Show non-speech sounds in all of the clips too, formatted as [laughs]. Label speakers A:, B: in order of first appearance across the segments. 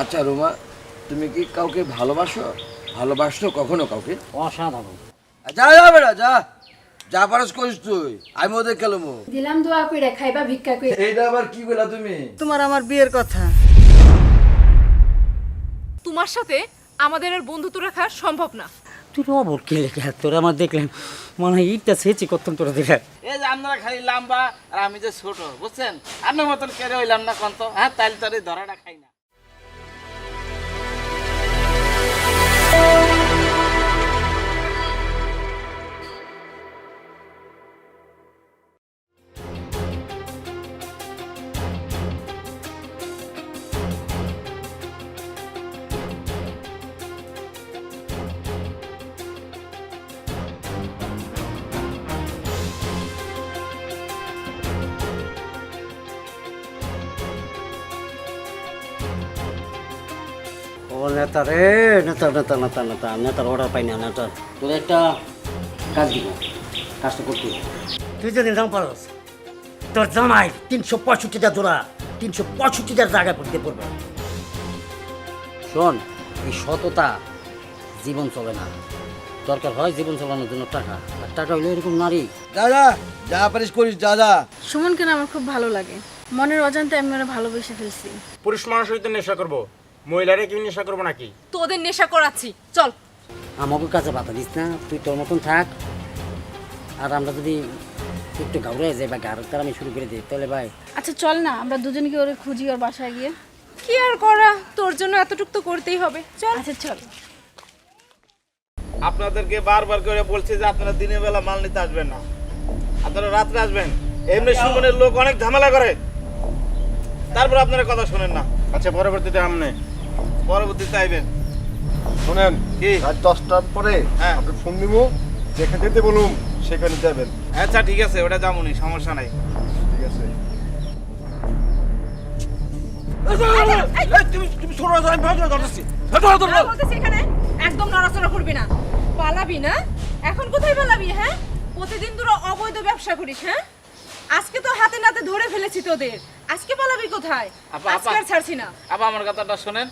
A: আচ্ছা রোমা তুমি কি কাউকে ভালোবাসো? ভালোবাসছো কখনো কাউকে?
B: অসাধারণ।
A: যা যা বেড়া যা। যা পারস করিস তুই। আমি ওদের কেলমু
C: দিলাম দোয়া কইরা খাইবা ভিক্ষা কইরা।
A: এইটা আবার কি বলা তুমি?
D: তোমার আমার বিয়ের কথা।
E: তোমার সাথে আমাদের আর বন্ধুত্ব রাখা সম্ভব না।
B: তুই অবর কে লেখা? তোরা আমার দেখলাম মনে হয় ইটটা সেছি করতাম তোরা দেখে।
F: এই যে আপনারা খালি লম্বা আর আমি যে ছোট বুঝছেন? আপনার মতন কেড়ে হইলাম না কন্ত। হ্যাঁ তাইলে তার এই ধরাটা খাই না।
B: ও নেতা রে নেতা নেতা নেতা নেতা নেতার অর্ডার পাই না নেতা তোর একটা কাজ দিব কাজটা করতে তুই যদি দাম পারস তোর জামাই তিনশো পঁয়ষট্টিটা জোড়া তিনশো পঁয়ষট্টিটার জায়গায় পড়তে পড়বে। শোন এই সততা জীবন চলে না। দরকার হয় জীবন চালানোর জন্য টাকা আর টাকা হইলে এরকম নারী।
A: যা যা পারিস করিস দাদা।
C: সুমনকে না আমার খুব ভালো লাগে। মনের অজান্তে আমি ওরা ভালোবেসে ফেলছি।
G: পুরুষ মানুষ হইতে নেশা করব। মহিলারে কি নেশা করব নাকি?
E: তোদের নেশা করাচ্ছি চল।
B: আমাকে কাছে বাধা দিস না তুই তোর মতন থাক। আর আমরা যদি একটু ঘাউরে যাই বা গাড়ি তার আমি শুরু করে দিই তাহলে ভাই।
C: আচ্ছা চল না আমরা দুজনকে ওরে খুঁজি ওর বাসায় গিয়ে।
E: কি আর করা? তোর জন্য এতটুক তো করতেই হবে। চল।
C: আচ্ছা চল।
F: আপনাদেরকে বারবার করে বলছি যে আপনারা দিনের বেলা মাল নিতে আসবেন না। আপনারা রাত্রে আসবেন। এমনি সুমনের লোক অনেক ঝামেলা করে। তারপর আপনারা কথা শোনেন না।
G: আচ্ছা পরবর্তীতে আমনে।
F: পরবর্তীতে আইবেন
H: শোনেন
F: কি?
H: রাত দশটার পরে
F: হ্যাঁ।
H: আপনি ফোন দিব যেখানে যেতে বলুন সেখানে যাবেন।
F: আচ্ছা ঠিক আছে ওটা যাবনি সমস্যা নাই।
H: ঠিক আছে।
A: তুমি তুমি ছোট আমি ভালো ধরতেছি।
E: বলতেছি এখানে একদম নড়াচড়া করবি না। পালাবি না। এখন কোথায় পালাবি হ্যাঁ? প্রতিদিন তোরা অবৈধ ব্যবসা করিস হ্যাঁ? আজকে তো হাতে নাতে ধরে ফেলেছি তোদের। আজকে পালাবি কোথায়?
F: আপা,
E: আজকে আর ছাড়ছি না।
F: আবার আমার কথাটা শোনেন।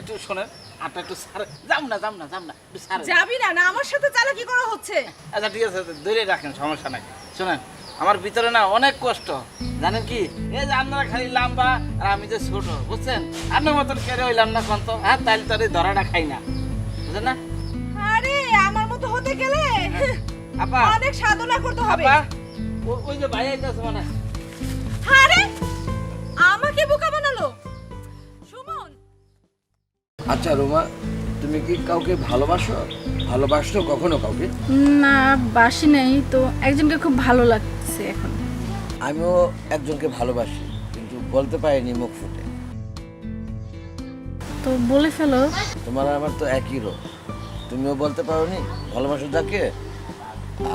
F: একটু শোনেন আটটা একটু সার যাম না যাম না যাম না একটু সার।
E: যাবি না না আমার সাথে চালাকি করা হচ্ছে।
F: আচ্ছা ঠিক আছে ধরে রাখেন সমস্যা নাই। শোনেন আমার ভিতরে না অনেক কষ্ট। জানেন কি? এই যে আপনারা খালি লম্বা আর আমি যে ছোট বুঝছেন? আপনার মতন কেড়ে হইলাম না কন্ত হ্যাঁ তাইলে তার এই ধরাটা খাই না। বুঝলেন না?
E: আরে আমার মতো হতে গেলে
F: আপা
E: অনেক সাধনা করতে হবে।
F: আপা ওই যে ভাই আইতাছে মানে
E: আরে
A: আচ্ছা রোমা তুমি কি কাউকে ভালোবাসো? ভালোবাসছো কখনো কাউকে?
C: না বাসি নেই তো একজনকে খুব ভালো লাগছে এখন।
A: আমিও একজনকে ভালোবাসি কিন্তু বলতে পারিনি মুখ ফুটে।
C: তো বলে ফেলো।
A: তোমার আর আমার তো একই রোগ। তুমিও বলতে পারোনি ভালোবাসো যাকে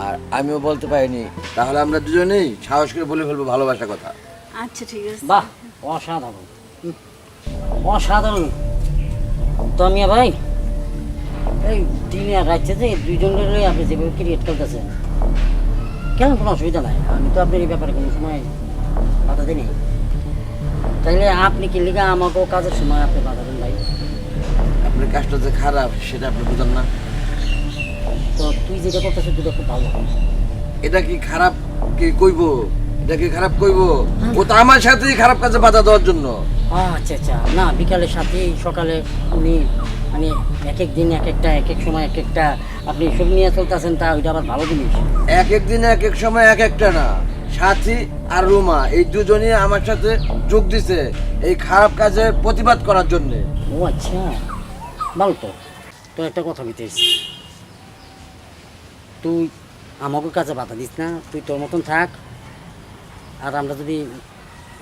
A: আর আমিও বলতে পারিনি তাহলে আমরা দুজনেই সাহস করে বলে ফেলব ভালোবাসার কথা।
C: আচ্ছা ঠিক আছে।
B: বাহ অসাধারণ। অসাধারণ। তো আমি ভাই এই দিনে রাখছে যে দুইজনের লই আপনি যেভাবে ক্রিয়েট করতেছেন কেন কোনো অসুবিধা নাই? আমি তো আপনার এই ব্যাপারে কোনো সময় বাধা দিই তাইলে আপনি কি লিগা আমাকেও কাজের সময় আপনি বাধা দেন ভাই?
A: আপনার কাজটা যে খারাপ সেটা আপনি বুঝেন না।
B: তো তুই যেটা করতেছ দুটো খুব ভালো।
A: এটা কি খারাপ কি কইবো? এটা খারাপ কইবো? ও তো আমার সাথেই খারাপ কাজে বাধা দেওয়ার জন্য।
B: আচ্ছা আচ্ছা। না বিকালে সাথে সকালে উনি মানে এক এক দিন এক একটা এক এক সময় এক একটা আপনি সব নিয়ে চলতেছেন তা ওইটা আবার ভালো জিনিস।
A: এক এক দিনে এক এক সময় এক একটা না। সাথী আর রুমা এই দুজনই আমার সাথে যোগ দিছে এই খারাপ কাজে প্রতিবাদ করার জন্য।
B: ও আচ্ছা। ভালো তো। তো একটা কথা বিতেছি তুই আমাকে কাছে বাধা দিস না তুই তোর মতন থাক। আর আমরা যদি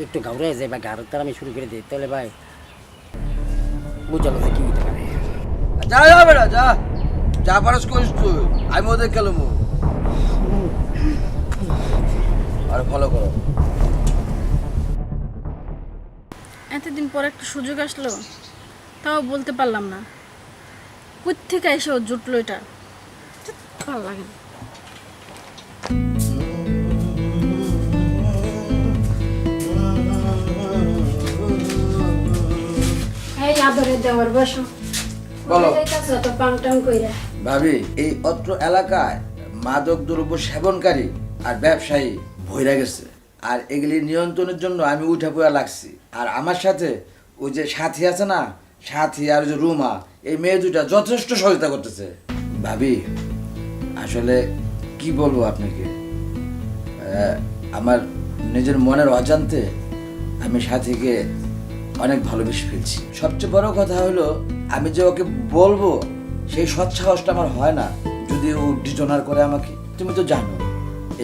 B: একটু ঘাউরে যাই বা গাড়ি তার আমি শুরু করে দিই তাহলে ভাই বুঝালো যে কি হইতে পারে।
A: যা যা বেড়া যা। যা পারস করিস তুই। আমি ওদের কেলমু আর ফলো করো।
C: এতদিন পর একটা সুযোগ আসলো তাও বলতে পারলাম না। কোথ থেকে এসে ও জুটলো এটা? ভালো লাগে না। এই
D: দেওয়ার বসো।
A: বলো।
D: তো পাং কইরা।
A: ভাবি এই অত্র এলাকায় মাদক দ্রব্য সেবনকারী আর ব্যবসায়ী গেছে। আর এগুলি নিয়ন্ত্রণের জন্য আমি উঠা পড়া লাগছি। আর আমার সাথে ওই যে সাথী আছে না সাথী আর যে রুমা এই মেয়ে দুটা যথেষ্ট সহায়তা করতেছে। ভাবি আসলে কি বলব আপনাকে? আমার নিজের মনের অজান্তে আমি সাথীকে অনেক ভালোবেসে ফেলছি। সবচেয়ে বড় কথা হলো, আমি যে ওকে বলব, সেই সৎ সাহসটা আমার হয় না, যদি ও ডিজনার করে আমাকে। তুমি তো জানো,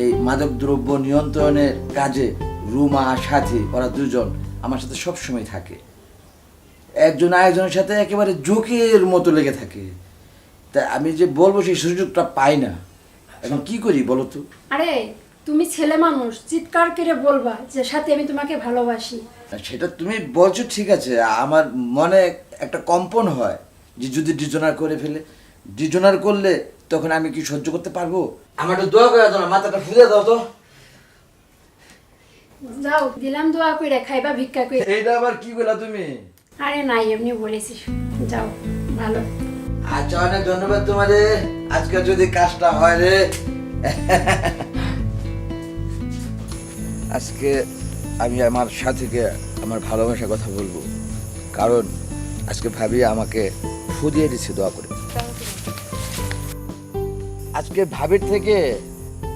A: এই মাদক দ্রব্য নিয়ন্ত্রণের কাজে রুমা, সাথী, ওরা দুজন আমার সাথে সব সময় থাকে। একজন আরেকজনের সাথে একেবারে জোকের মতো লেগে থাকে। তা আমি যে বলব, সেই সুযোগটা পাই না। এখন কি করি বলো তো?
D: আরে তুমি ছেলে মানুষ চিৎকার করে বলবা যে সাথে আমি তোমাকে ভালোবাসি।
A: সেটা তুমি বলছো ঠিক আছে। আমার মনে একটা কম্পন হয় যে যদি ডিজনার করে ফেলে ডিজনার করলে তখন আমি কি সহ্য করতে পারব? আমার একটু দোয়া করে দাও না মাথাটা ফুলে দাও তো।
D: যাও দিলাম দোয়া কইরা খাইবা ভিক্ষা কইরা।
A: এইটা আবার কি বলা তুমি?
D: আরে নাই এমনি বলেছি যাও ভালো।
A: আচ্ছা অনেক ধন্যবাদ তোমারে আজকে যদি কাজটা হয় রে। [laughs] আজকে আমি আমার সাথীকে আমার ভালোবাসার কথা বলব। কারণ আজকে ভাবি আমাকে ফুদিয়ে দিচ্ছে দোয়া করে। আজকে ভাবির থেকে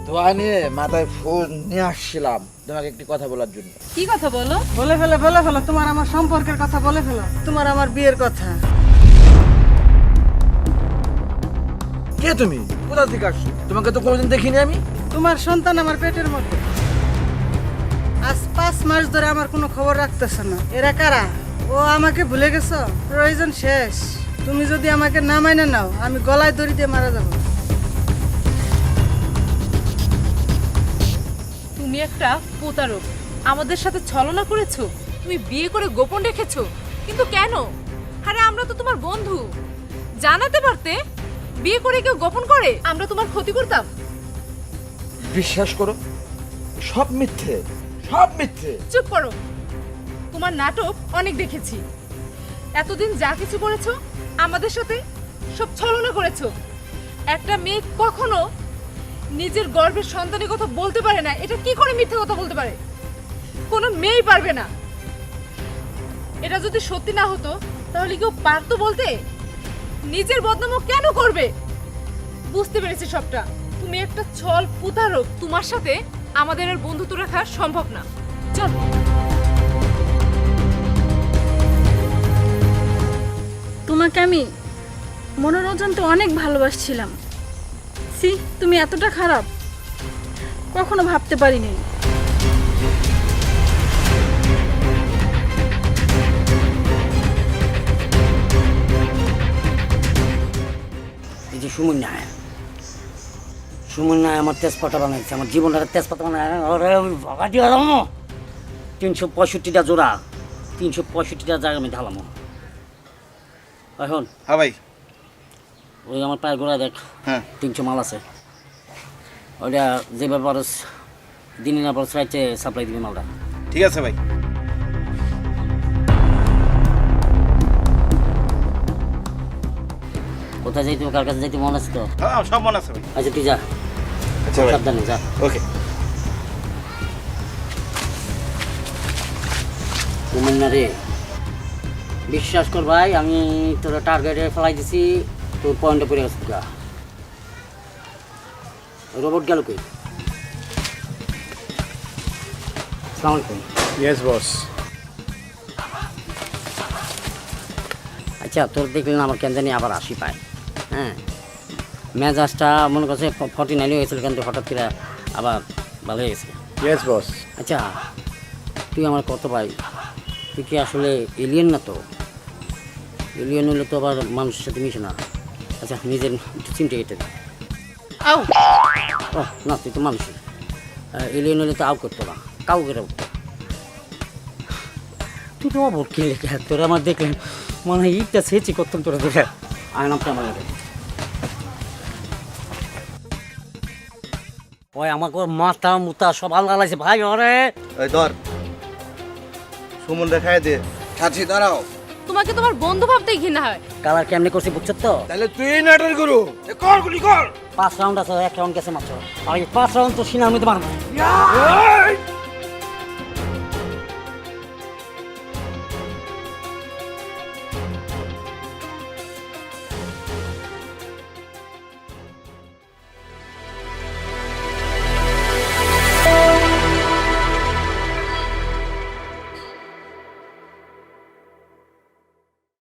A: দোয়া নিয়ে মাথায় ফুল নিয়ে আসছিলাম। তোমাকে একটি কথা বলার জন্য।
E: কি কথা বলো?
I: বলে ফেলে বলে ফেলো তোমার আমার সম্পর্কের কথা বলে ফেলো। তোমার আমার বিয়ের কথা।
A: কে তুমি? কোথা থেকে আসছো? তোমাকে তো কোনোদিন দেখিনি আমি।
I: তোমার সন্তান আমার পেটের মধ্যে। আজ পাঁচ মাস ধরে আমার কোনো খবর রাখতেছে না। এরা কারা? ও আমাকে ভুলে গেছ? প্রয়োজন শেষ। তুমি যদি আমাকে না মাইনে নাও আমি গলায় দড়ি দিয়ে মারা যাব।
E: তুমি একটা প্রতারক। আমাদের সাথে ছলনা করেছ? তুমি বিয়ে করে গোপন রেখেছো? কিন্তু কেন? আরে আমরা তো তোমার বন্ধু। জানাতে পারতে? বিয়ে করে কেউ গোপন করে? আমরা তোমার ক্ষতি করতাম।
A: বিশ্বাস করো সব মিথ্যে। সব মিথ্যে।
E: চুপ করো। তোমার নাটক অনেক দেখেছি। এতদিন যা কিছু করেছ, আমাদের সাথে সব ছলনা করেছ। একটা মেয়ে কখনো নিজের গর্ভের সন্তানের কথা বলতে পারে না। এটা কি করে মিথ্যে কথা বলতে পারে? কোনো মেয়েই পারবে না। এটা যদি সত্যি না হতো, তাহলে কেউ পারতো বলতে? নিজের বদনামও কেন করবে? বুঝতে পেরেছি সবটা। তুমি একটা ছল প্রতারক। তোমার সাথে আমাদের আর বন্ধুত্ব রাখা সম্ভব না। চল।
C: তোমাকে আমি মনের অজান্তে অনেক ভালোবাসছিলাম। সি তুমি এতটা খারাপ। কখনো ভাবতে পারিনি।
B: এই যে সুমন নায় সুমন নায় আমার তেজপাতা বানাইছে আমার জীবনটা তেজপাতা দাম তিনশো পঁয়ষট্টিটা জোড়া তিনশো পঁয়ষট্টিটা জায়গা আমি ঢালামো। এখন?
F: হ্যাঁ ভাই।
B: ওই আমার পায়ের গোড়ায় দেখ
F: হ্যাঁ।
B: তিনশো মাল আছে। ওইটা যে ব্যাপার দিনে না পর চাইছে সাপ্লাই দিবি মালটা।
F: ঠিক আছে ভাই।
B: কোথায় যাইতে কার কাছে যাইতে মনে আছে তো?
F: হ্যাঁ সব মনে আছে ভাই।
B: আচ্ছা তুই যা।
F: আচ্ছা ভাই
B: সাবধানে যা।
F: ওকে
B: তুমি না রে বিশ্বাস কর ভাই আমি তোর টার্গেটে ফেলাই দিছি তোর পয়েন্টে পড়ে গেছে রোবট গেল কই? সালাম আলাইকুম।
G: ইয়েস বস
B: আচ্ছা তোর দেখলেন আমার কেন জানি আবার আসি পায়। হ্যাঁ? মেজাজটা মনে করছে ফর্টি নাইন হয়েছিল কিন্তু হঠাৎ করে আবার ভালো হয়ে গেছে।
G: ইয়েস বস
B: আচ্ছা তুই আমার কত ভাই? তুই কি আসলে এলিয়েন না তো? এলিয়েন হলে তো আবার মানুষের সাথে মিশে না। আচ্ছা নিজের চিনতে কেটে দে।
E: আও
B: ও না তুই তো মানুষ। এলিয়েন হলে তো আউ করতো না। কাউ করে উঠতো তুই তো অবর কে লেখে তোরা আমার দেখলেন মনে হয় ইটটা ছেয়েছি করতাম তোরা দেখে। আয়নামটা আমার ওই আমাকে মাথা মুতা সব আলগা লাগছে ভাই ওরে।
H: এই ধর। সুমন দেখায় দে।
A: সাথী দাঁড়াও।
E: তোমাকে তোমার বন্ধু ভাবতেই ঘৃণা হয়।
B: কালার কেমনে করছি বুঝছ তো?
A: তাহলে তুই নাটক করু কর গুলি কর।
B: পাঁচ রাউন্ড আছে এক রাউন্ড গেছে মাত্র। আর এই পাঁচ রাউন্ড তো সিনার মধ্যে মারবো।
A: এই!